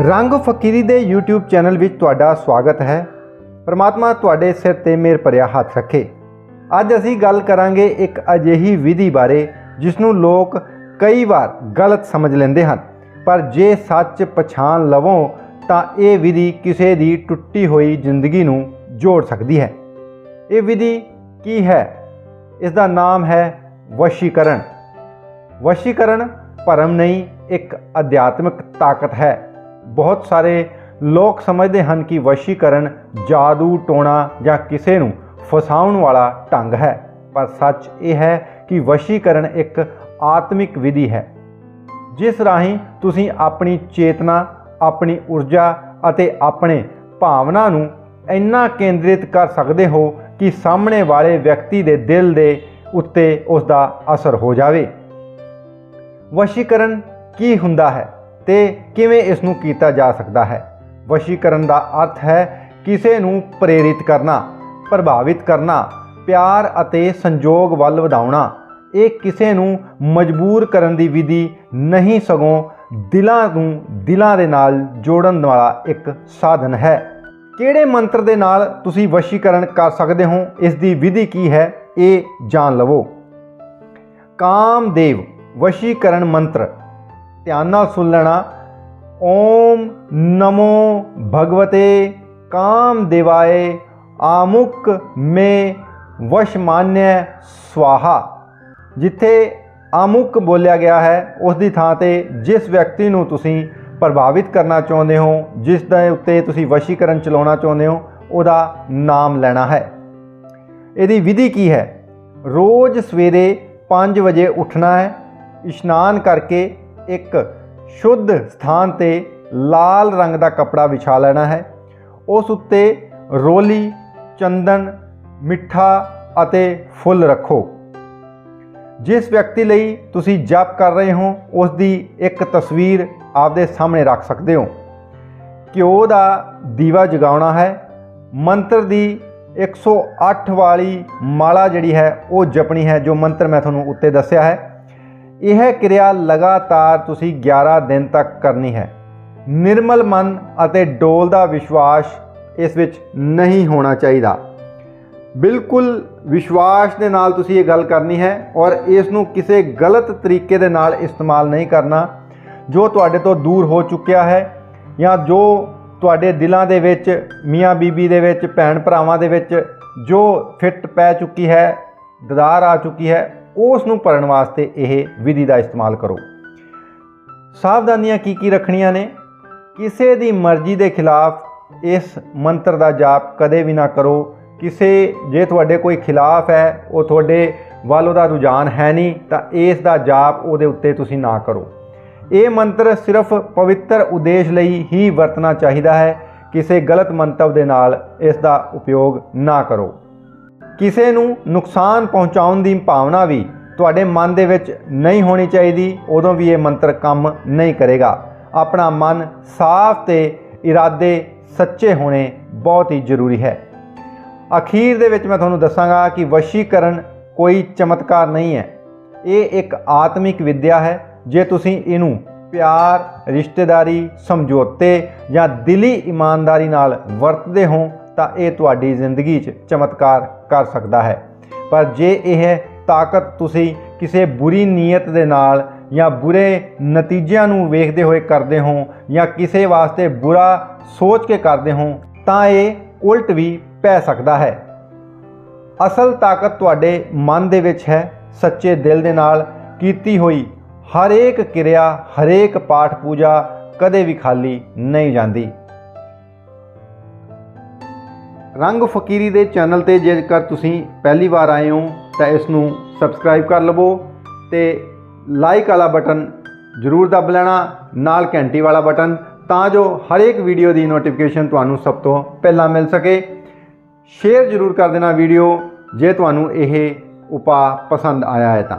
ਰੰਗ ਫਕੀਰੀ ਦੇ YouTube channel ਵਿੱਚ ਤੁਹਾਡਾ ਸਵਾਗਤ ਹੈ। ਪਰਮਾਤਮਾ ਤੁਹਾਡੇ ਸਿਰ ਤੇ ਮਿਹਰ ਭਰਿਆ ਹੱਥ ਰੱਖੇ। ਅੱਜ ਅਸੀਂ ਗੱਲ ਕਰਾਂਗੇ ਇੱਕ ਅਜਿਹੀ ਵਿਧੀ ਬਾਰੇ ਜਿਸ ਨੂੰ ਲੋਕ ਕਈ ਵਾਰ ਗਲਤ ਸਮਝ ਲੈਂਦੇ ਹਨ। ਪਰ ਜੇ ਸੱਚ ਪਛਾਣ ਲਵੋ, ਤਾਂ ਇਹ ਵਿਧੀ ਕਿਸੇ ਦੀ ਟੁੱਟੀ ਹੋਈ ਜ਼ਿੰਦਗੀ ਨੂੰ ਜੋੜ ਸਕਦੀ ਹੈ। ਇਹ ਵਿਧੀ ਕੀ ਹੈ? ਇਸ ਦਾ ਨਾਮ ਹੈ ਵਸ਼ੀਕਰਨ। ਵਸ਼ੀਕਰਨ ਭਰਮ ਨਹੀਂ, ਇੱਕ ਅਧਿਆਤਮਿਕ ਤਾਕਤ ਹੈ। ਬਹੁਤ ਸਾਰੇ ਲੋਕ ਸਮਝਦੇ ਹਨ ਕਿ ਵਸ਼ੀਕਰਨ ਜਾਦੂ ਟੋਣਾ ਜਾਂ ਕਿਸੇ ਨੂੰ ਫਸਾਉਣ ਵਾਲਾ ਢੰਗ ਹੈ। ਪਰ ਸੱਚ ਇਹ ਹੈ ਕਿ ਵਸ਼ੀਕਰਨ ਇੱਕ ਆਤਮਿਕ ਵਿਧੀ ਹੈ। ਜਿਸ ਰਾਹੀਂ ਤੁਸੀਂ ਆਪਣੀ ਚੇਤਨਾ, ਆਪਣੀ ਊਰਜਾ ਅਤੇ ਆਪਣੇ ਭਾਵਨਾ ਨੂੰ ਇੰਨਾ ਕੇਂਦਰਿਤ ਕਰ ਸਕਦੇ ਹੋ ਕਿ ਸਾਹਮਣੇ ਵਾਲੇ ਵਿਅਕਤੀ ਦੇ ਦਿਲ ਦੇ ਉੱਤੇ ਉਸ ਦਾ ਅਸਰ ਹੋ ਜਾਵੇ। ਵਸ਼ੀਕਰਨ ਕੀ ਹੁੰਦਾ ਹੈ? ਤੇ ਕਿਵੇਂ ਇਸ ਨੂੰ ਕੀਤਾ ਜਾ ਸਕਦਾ ਹੈ? ਵਸ਼ੀਕਰਨ ਦਾ ਅਰਥ ਹੈ ਕਿਸੇ ਨੂੰ ਪ੍ਰੇਰਿਤ ਕਰਨਾ, ਪ੍ਰਭਾਵਿਤ ਕਰਨਾ, ਪਿਆਰ ਅਤੇ ਸੰਜੋਗ ਵੱਲ ਵਧਾਉਣਾ। ਇਹ ਕਿਸੇ ਨੂੰ ਮਜਬੂਰ ਕਰਨ ਦੀ ਵਿਧੀ ਨਹੀਂ ਸਗੋਂ ਦਿਲਾਂ ਨੂੰ ਦਿਲਾਂ ਦੇ ਨਾਲ ਜੋੜਨ ਵਾਲਾ ਇੱਕ ਸਾਧਨ ਹੈ। ਕਿਹੜੇ ਮੰਤਰ ਦੇ ਨਾਲ ਤੁਸੀਂ ਵਸ਼ੀਕਰਨ ਕਰ ਸਕਦੇ ਹੋ? ਇਸ ਦੀ ਵਿਧੀ ਕੀ ਹੈ? ਇਹ ਜਾਣ ਲਵੋ। ਕਾਮਦੇਵ, ਵਸ਼ੀਕਰਨ ਮੰਤਰ। ਧਿਆਨ ਨਾਲ ਸੁਣ ਲੈਣਾ। ਓਮ ਨਮੋ ਭਗਵਤੇ ਕਾਮਦੇਵਾਏ, ਆਮੁਕ ਮੇ ਵਸ਼ਮਾਨਯ ਸਵਾਹਾ। ਜਿੱਥੇ ਆਮੁਕ ਬੋਲਿਆ ਗਿਆ ਹੈ ਉਸ ਦੀ ਥਾਂ ਤੇ ਜਿਸ ਵਿਅਕਤੀ ਨੂੰ ਤੁਸੀਂ ਪ੍ਰਭਾਵਿਤ ਕਰਨਾ ਚਾਹੁੰਦੇ ਹੋ, ਜਿਸ ਦੇ ਉੱਤੇ ਤੁਸੀਂ ਵਸ਼ੀਕਰਨ ਚਲਾਉਣਾ ਚਾਹੁੰਦੇ ਹੋ, ਉਹਦਾ ਨਾਮ ਲੈਣਾ ਹੈ। ਇਹਦੀ ਵਿਧੀ ਕੀ ਹੈ? ਰੋਜ਼ ਸਵੇਰੇ 5 ਵਜੇ ਉੱਠਣਾ ਹੈ, ਇਸ਼ਨਾਨ ਕਰਕੇ ਇੱਕ ਸ਼ੁੱਧ ਸਥਾਨ ਤੇ ਲਾਲ ਰੰਗ ਦਾ ਕਪੜਾ ਵਿਛਾ ਲੈਣਾ ਹੈ। ਉਸ ਉੱਤੇ ਰੋਲੀ, ਚੰਦਨ, ਮਿੱਠਾ ਅਤੇ ਫੁੱਲ ਰੱਖੋ। ਜਿਸ ਵਿਅਕਤੀ ਲਈ ਤੁਸੀਂ ਜਪ ਕਰ ਰਹੇ ਹੋ ਉਸ ਦੀ ਇੱਕ ਤਸਵੀਰ ਆਪਦੇ ਸਾਹਮਣੇ ਰੱਖ ਸਕਦੇ ਹੋ। ਘਿਓ ਦਾ ਦੀਵਾ ਜਗਾਉਣਾ ਹੈ। ਮੰਤਰ ਦੀ 108 ਵਾਲੀ ਮਾਲਾ ਜਿਹੜੀ ਹੈ, ਉਹ ਜਪਣੀ ਹੈ, ਜੋ ਮੰਤਰ ਮੈਂ ਤੁਹਾਨੂੰ ਉੱਤੇ ਦੱਸਿਆ ਹੈ। ਇਹ ਕਿਰਿਆ ਲਗਾਤਾਰ ਤੁਸੀਂ 11 ਦਿਨ ਤੱਕ ਕਰਨੀ ਹੈ। ਨਿਰਮਲ ਮਨ ਅਤੇ ਡੋਲਦਾ ਵਿਸ਼ਵਾਸ ਇਸ ਵਿੱਚ ਨਹੀਂ ਹੋਣਾ ਚਾਹੀਦਾ। ਬਿਲਕੁਲ ਵਿਸ਼ਵਾਸ ਦੇ ਨਾਲ ਤੁਸੀਂ ਇਹ ਗੱਲ ਕਰਨੀ ਹੈ ਔਰ ਇਸ ਨੂੰ ਕਿਸੇ ਗਲਤ ਤਰੀਕੇ ਦੇ ਨਾਲ ਇਸਤੇਮਾਲ ਨਹੀਂ ਕਰਨਾ ਜੋ ਤੁਹਾਡੇ ਤੋਂ ਦੂਰ ਹੋ ਚੁੱਕਿਆ ਹੈ ਜਾਂ ਜੋ ਤੁਹਾਡੇ ਦਿਲਾਂ ਦੇ ਵਿੱਚ, ਮੀਆਂ ਬੀਬੀ ਦੇ ਵਿੱਚ, ਭੈਣ ਭਰਾਵਾਂ ਦੇ ਵਿੱਚ ਜੋ ਫਿੱਟ ਪੈ ਚੁੱਕੀ ਹੈ, ਦਦਾਰ ਆ ਚੁੱਕੀ ਹੈ ਉਸ ਨੂੰ ਭਰਨ ਵਾਸਤੇ ਇਹ ਵਿਧੀ ਦਾ ਇਸਤੇਮਾਲ ਕਰੋ। ਸਾਵਧਾਨੀਆਂ ਕੀ ਕੀ ਰੱਖਣੀਆਂ ਨੇ? ਕਿਸੇ ਦੀ ਮਰਜ਼ੀ ਦੇ ਖਿਲਾਫ ਇਸ ਮੰਤਰ ਦਾ ਜਾਪ ਕਦੇ ਵੀ ਨਾ ਕਰੋ। ਕਿਸੇ, ਜੇ ਤੁਹਾਡੇ ਕੋਈ ਖਿਲਾਫ ਹੈ, ਉਹ ਤੁਹਾਡੇ ਵੱਲ ਉਹਦਾ ਰੁਝਾਨ ਹੈ ਨਹੀਂ, ਤਾਂ ਇਸ ਦਾ ਜਾਪ ਉਹਦੇ ਉੱਤੇ ਤੁਸੀਂ ਨਾ ਕਰੋ। ਇਹ ਮੰਤਰ ਸਿਰਫ ਪਵਿੱਤਰ ਉਦੇਸ਼ ਲਈ ਹੀ ਵਰਤਣਾ ਚਾਹੀਦਾ ਹੈ। ਕਿਸੇ ਗਲਤ ਮੰਤਵ ਦੇ ਨਾਲ ਇਸ ਦਾ ਉਪਯੋਗ ਨਾ ਕਰੋ। ਕਿਸੇ ਨੂੰ ਨੁਕਸਾਨ ਪਹੁੰਚਾਉਣ ਦੀ ਭਾਵਨਾ ਵੀ ਤੁਹਾਡੇ ਮਨ ਦੇ ਵਿੱਚ ਨਹੀਂ ਹੋਣੀ ਚਾਹੀਦੀ, ਉਦੋਂ ਵੀ ਇਹ ਮੰਤਰ ਕੰਮ ਨਹੀਂ ਕਰੇਗਾ। ਆਪਣਾ ਮਨ ਸਾਫ਼ ਤੇ ਇਰਾਦੇ ਸੱਚੇ ਹੋਣੇ ਬਹੁਤ ਹੀ ਜ਼ਰੂਰੀ ਹੈ। ਅਖੀਰ ਦੇ ਵਿੱਚ ਮੈਂ ਤੁਹਾਨੂੰ ਦੱਸਾਂਗਾ ਕਿ ਵਸ਼ੀਕਰਨ ਕੋਈ ਚਮਤਕਾਰ ਨਹੀਂ ਹੈ। ਇਹ ਇੱਕ ਆਤਮਿਕ ਵਿਦਿਆ ਹੈ। ਜੇ ਤੁਸੀਂ ਇਹਨੂੰ ਪਿਆਰ, ਰਿਸ਼ਤੇਦਾਰੀ, ਸਮਝੌਤੇ ਜਾਂ ਦਿਲੀ ਇਮਾਨਦਾਰੀ ਨਾਲ ਵਰਤਦੇ ਹੋ ਤਾਂ ਇਹ ਤੁਹਾਡੀ ਜ਼ਿੰਦਗੀ 'ਚ ਚਮਤਕਾਰ ਕਰ ਸਕਦਾ ਹੈ। ਪਰ ਜੇ ਇਹ ਤਾਕਤ ਤੁਸੀਂ ਕਿਸੇ ਬੁਰੀ ਨੀਅਤ ਦੇ ਨਾਲ ਜਾਂ ਬੁਰੇ ਨਤੀਜਿਆਂ ਨੂੰ ਵੇਖਦੇ ਹੋਏ ਕਰਦੇ ਹੋ ਜਾਂ ਕਿਸੇ ਵਾਸਤੇ ਬੁਰਾ ਸੋਚ ਕੇ ਕਰਦੇ ਹੋ, ਤਾਂ ਇਹ ਉਲਟ ਵੀ ਪੈ ਸਕਦਾ ਹੈ। ਅਸਲ ਤਾਕਤ ਤੁਹਾਡੇ ਮਨ ਦੇ ਵਿੱਚ ਹੈ, ਸੱਚੇ ਦਿਲ ਦੇ ਨਾਲ ਕੀਤੀ ਹੋਈ ਹਰੇਕ ਕਿਰਿਆ, ਹਰੇਕ ਪਾਠ ਪੂਜਾ ਕਦੇ ਵੀ ਖਾਲੀ ਨਹੀਂ ਜਾਂਦੀ। ਰੰਗ ਫਕੀਰੀ ਦੇ ਚੈਨਲ ਤੇ ਜੇਕਰ ਤੁਸੀਂ ਪਹਿਲੀ ਵਾਰ ਆਏ ਹੋ, ਤਾਂ ਇਸ ਨੂੰ ਸਬਸਕ੍ਰਾਈਬ ਕਰ ਲਵੋ ਤੇ ਲਾਈਕ ਵਾਲਾ ਬਟਨ ਜ਼ਰੂਰ ਦਬ ਲੈਣਾ, ਨਾਲ ਘੰਟੀ ਵਾਲਾ ਬਟਨ, ਤਾਂ ਜੋ ਹਰੇਕ ਵੀਡੀਓ ਦੀ ਨੋਟੀਫਿਕੇਸ਼ਨ ਤੁਹਾਨੂੰ ਸਭ ਤੋਂ ਪਹਿਲਾਂ ਮਿਲ ਸਕੇ। ਸ਼ੇਅਰ ਜ਼ਰੂਰ ਕਰ ਦੇਣਾ ਵੀਡੀਓ ਜੇ ਤੁਹਾਨੂੰ ਇਹ ਉਪਾਅ ਪਸੰਦ ਆਇਆ ਹੈ ਤਾਂ।